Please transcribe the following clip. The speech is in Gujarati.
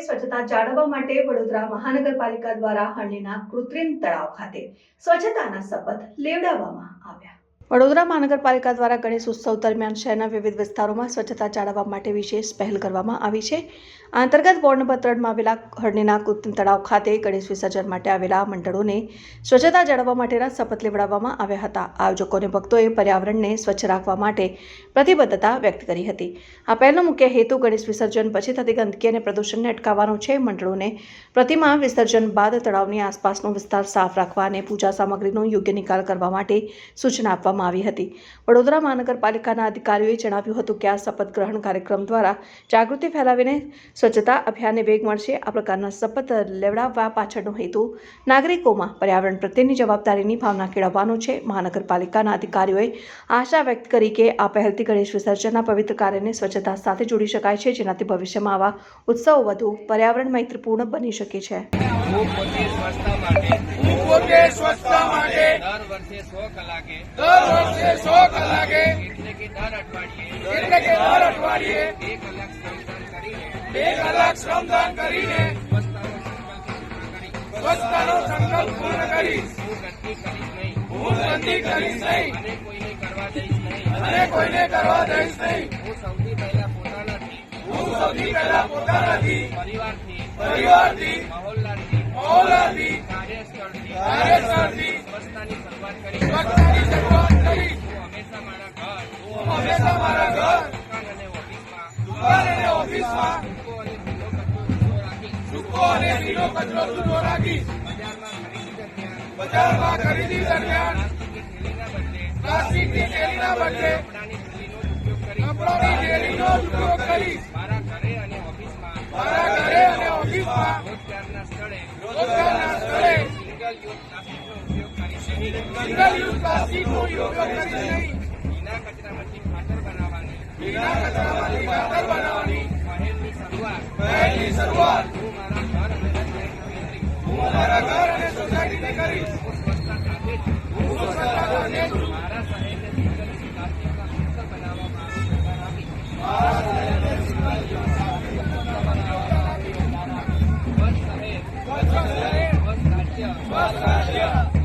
સ્વચ્છતા જાળવવા માટે વડોદરા મહાનગરપાલિકા દ્વારા હરણીના કૃત્રિમ તળાવ ખાતે સ્વચ્છતાના શપથ લેવડાવવામાં આવ્યા. વડોદરા મહાનગરપાલિકા દ્વારા ગણેશ ઉત્સવ દરમિયાન શહેરના વિવિધ વિસ્તારોમાં સ્વચ્છતા જાળવવા માટે વિશેષ પહેલ કરવામાં આવી છે. આ અંતર્ગત વોર્ડ આવેલા હરણીના કૃત્રિમ તળાવ ખાતે ગણેશ વિસર્જન માટે આવેલા મંડળોને સ્વચ્છતા જાળવવા માટેના શપથ લેવડાવવામાં આવ્યા હતા. આયોજકોને ભક્તોએ પર્યાવરણને સ્વચ્છ રાખવા માટે પ્રતિબદ્ધતા વ્યક્ત કરી હતી. આ પહેલનો મુખ્ય હેતુ ગણેશ વિસર્જન પછી થતી ગંદકી અને પ્રદૂષણને અટકાવવાનો છે. મંડળોને પ્રતિમા વિસર્જન બાદ તળાવની આસપાસનો વિસ્તાર સાફ રાખવા અને પૂજા સામગ્રીનો યોગ્ય નિકાલ કરવા માટે સૂચના આપવામાં આવી હતી. વડોદરા મહાનગરપાલિકાના અધિકારીઓએ જણાવ્યું હતું કે આ શપથ ગ્રહણ કાર્યક્રમ દ્વારા જાગૃતિ ફેલાવીને સ્વચ્છતા અભિયાનને વેગ મળશે. આ પ્રકારના શપથ લેવડાવવા પાછળનો હેતુ નાગરિકોમાં પર્યાવરણ પ્રત્યેની જવાબદારીની ભાવના કેળવવાનો છે. મહાનગરપાલિકાના અધિકારીઓએ આશા વ્યક્ત કરી કે આ પહેલથી ગણેશ વિસર્જનના પવિત્ર કાર્યને સ્વચ્છતા સાથે જોડી શકાય છે, જેનાથી ભવિષ્યમાં આવા ઉત્સવો વધુ પર્યાવરણ મૈત્રીપૂર્ણ બની શકે છે. દર વર્ષે સો કલાકે વર્ષે સો કલાકે એટલે કે દર અઠવાડિયે એટલે કે કલાક શ્રમદાન કરીને બે કલાક શ્રમદાન કરીને સ્વચ્છતાનો સંકલ્પ પૂર્ણ કરીશ હું ગંદી કરીશ નહીં. હું ગંદકી કરીશ નહીં અને કોઈને કરવા દઈશ નહીં. અને કોઈને કરવા દઈશ હું સૌથી પહેલા પોતાનાથી સૌથી પહેલા પોતાનાથી પરિવારથી પરિવારથી મહોલ્લાથી મહોલ્લાથી કાર્યસ્થળથી કાર્યસ્થળથી, સ્વચ્છતાની શરૂઆત કરી સ્વચ્છતાની શરૂઆત ઓફિસમાં બજારમાં બદલે કપડાની થેલીનો ઉપયોગ કરીશ મારા ઘરે અને ઓફિસમાં રોજગારના સ્થળે રોજગારના સ્થળે સિંગલ યુઝ પ્લાસ્ટિકનો ઉપયોગ કરીશ સિંગલ નહીં ભીના કચરામાંથી બનાવવાની પહેલની શરૂઆત હું મારા ઘર અને સોસાયટીને કરીશ હું સ્વચ્છતા સાથે છું સ્વચ્છ રાજ્ય